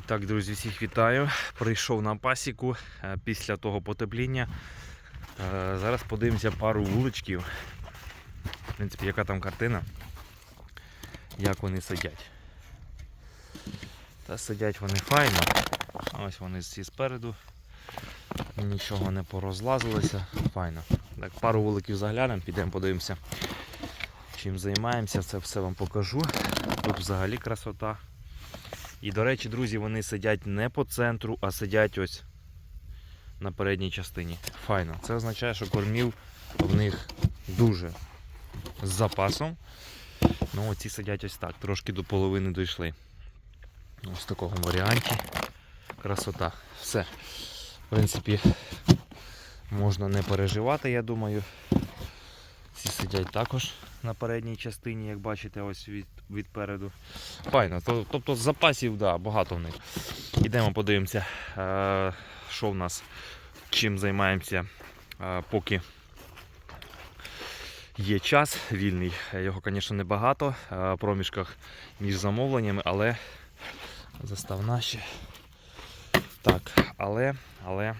Так, друзі, всіх вітаю. Прийшов на пасіку е, після того потепління. Е, Зараз подивимося пару вуличків. В принципі, яка там картина, як вони сидять. Та сидять вони файно. Ось вони всі спереду. Нічого не порозлазилося. Файно. Так, пару вуликів заглянемо, підемо подивимося, чим займаємося, це все вам покажу. Тут взагалі красота. І, до речі, друзі, вони сидять не по центру, а сидять ось на передній частині. Файно. Це означає, що кормів в них дуже з запасом. Ну, оці сидять ось так, трошки до половини дійшли. Ось в такому варіанті. Красота. Все. В принципі, можна не переживати, я думаю. Ці сидять також на передній частині, як бачите, ось від, відпереду. Файно. Тобто запасів да, багато в них. Ідемо подивимося, е, що в нас, чим займаємося, е, поки є час вільний. Його, звісно, небагато е, в проміжках між замовленнями, але заставна ще. Так, але, але.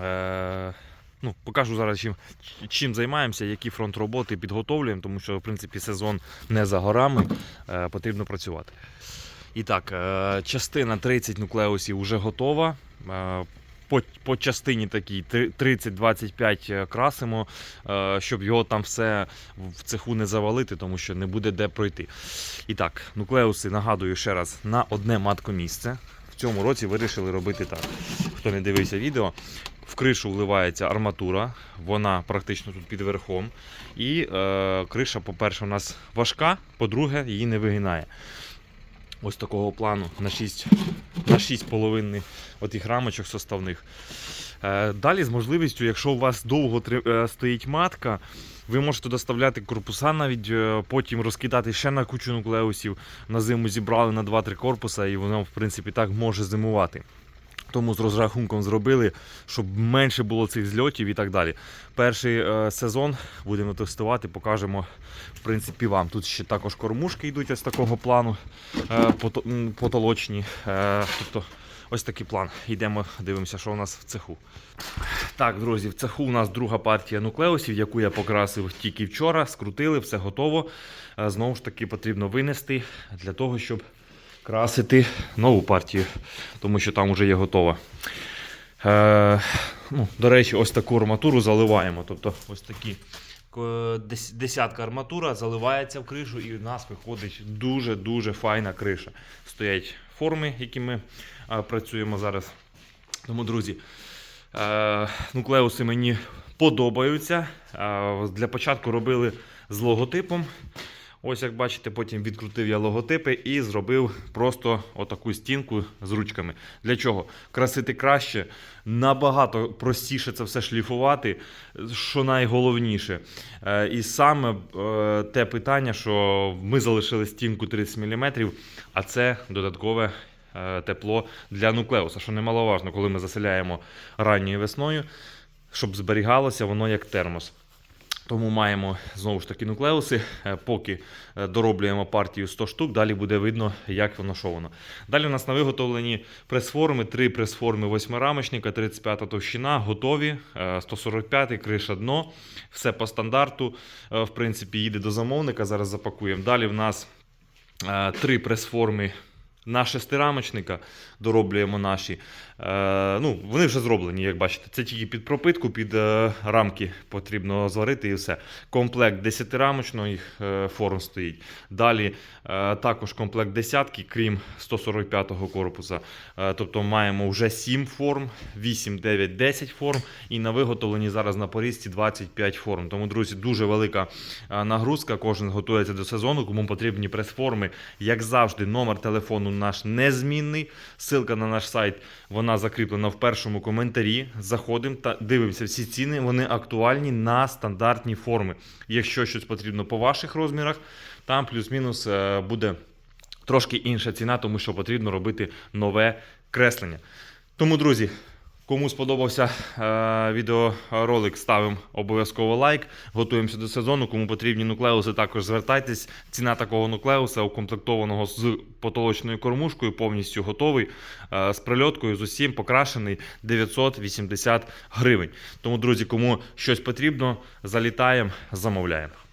Е, ну, покажу зараз, чим, чим займаємося, які фронт роботи підготовлюємо, тому що в принципі сезон не за горами, е, потрібно працювати. І так, е, частина 30 нуклеусів вже готова. Е, по, по частині такій 30-25 е, красимо, е, щоб його там все в цеху не завалити, тому що не буде де пройти. І так, нуклеуси нагадую ще раз на одне маткомісце. В цьому році вирішили робити так. Хто не дивився відео, в кришу вливається арматура, вона практично тут під верхом. І е, криша, по-перше, у нас важка, по-друге, її не вигинає. Ось такого плану на 6, на 6 половинних рамочок составних. Е, далі з можливістю, якщо у вас довго е, стоїть матка, ви можете доставляти корпуса навіть, е, потім розкидати ще на кучу нуклеусів. На зиму зібрали на 2-3 корпуса, і воно, в принципі, так може зимувати. Тому з розрахунком зробили, щоб менше було цих зльотів і так далі. Перший е, сезон будемо тестувати, покажемо в принципі вам. Тут ще також кормушки йдуть ось такого плану е, потолочні. Е, тобто ось такий план. Йдемо, дивимося, що у нас в цеху. Так, друзі, в цеху у нас друга партія нуклеусів, яку я покрасив тільки вчора. Скрутили, все готово. Е, Знову ж таки, потрібно винести для того, щоб красити нову партію, тому що там вже є готова. Е, ну, до речі, ось таку арматуру заливаємо. Тобто ось такі десятка арматура заливається в кришу, і в нас виходить дуже-дуже файна криша. Стоять форми, які ми е, працюємо зараз. Тому, друзі, е, нуклеуси мені подобаються. Е, для початку робили з логотипом. Ось як бачите, потім відкрутив я логотипи і зробив просто отаку стінку з ручками. Для чого? Красити краще, набагато простіше це все шліфувати, що найголовніше. Е, І саме те питання, що ми залишили стінку 30 мм, а це додаткове е, тепло для нуклеуса, що немаловажно, коли ми заселяємо ранньою весною, щоб зберігалося воно як термос. Тому маємо знову ж таки нуклеуси. Е, Поки е, дороблюємо партію 100 штук, далі буде видно, як воно що воно. Далі у нас на виготовленні прес-форми, три прес-форми восьмирамочника, 35 товщина, готові, е, 145 криша дно, все по стандарту. Е, В принципі, їде до замовника. Зараз запакуємо. Далі в нас е, три прес-форми на шестирамочника дороблюємо наші. Е, ну, вони вже зроблені, як бачите. Це тільки під пропитку, під е, рамки потрібно зварити і все. Комплект десятирамочної е, форм стоїть. Далі е, також комплект десятки, крім 145-го корпуса. Е, тобто маємо вже 7 форм, 8, 9, 10 форм. І на виготовленні зараз на порізці 25 форм. Тому, друзі, дуже велика е, нагрузка. Кожен готується до сезону, кому потрібні прес-форми. Як завжди, номер телефону наш незмінний. Ссылка на наш сайт вона закріплена в першому коментарі. Заходимо та дивимося всі ціни. Вони актуальні на стандартні форми. Якщо щось потрібно по ваших розмірах, там плюс-мінус е, буде трошки інша ціна, тому що потрібно робити нове креслення. Тому, друзі, Кому сподобався е, відеоролик, ставимо обов'язково лайк. Готуємося до сезону. Кому потрібні нуклеуси, також звертайтесь. Ціна такого нуклеуса, укомплектованого з потолочною кормушкою, повністю готовий, е, з прильоткою, з усім покрашений 980 гривень. Тому, друзі, кому щось потрібно, залітаємо, замовляємо.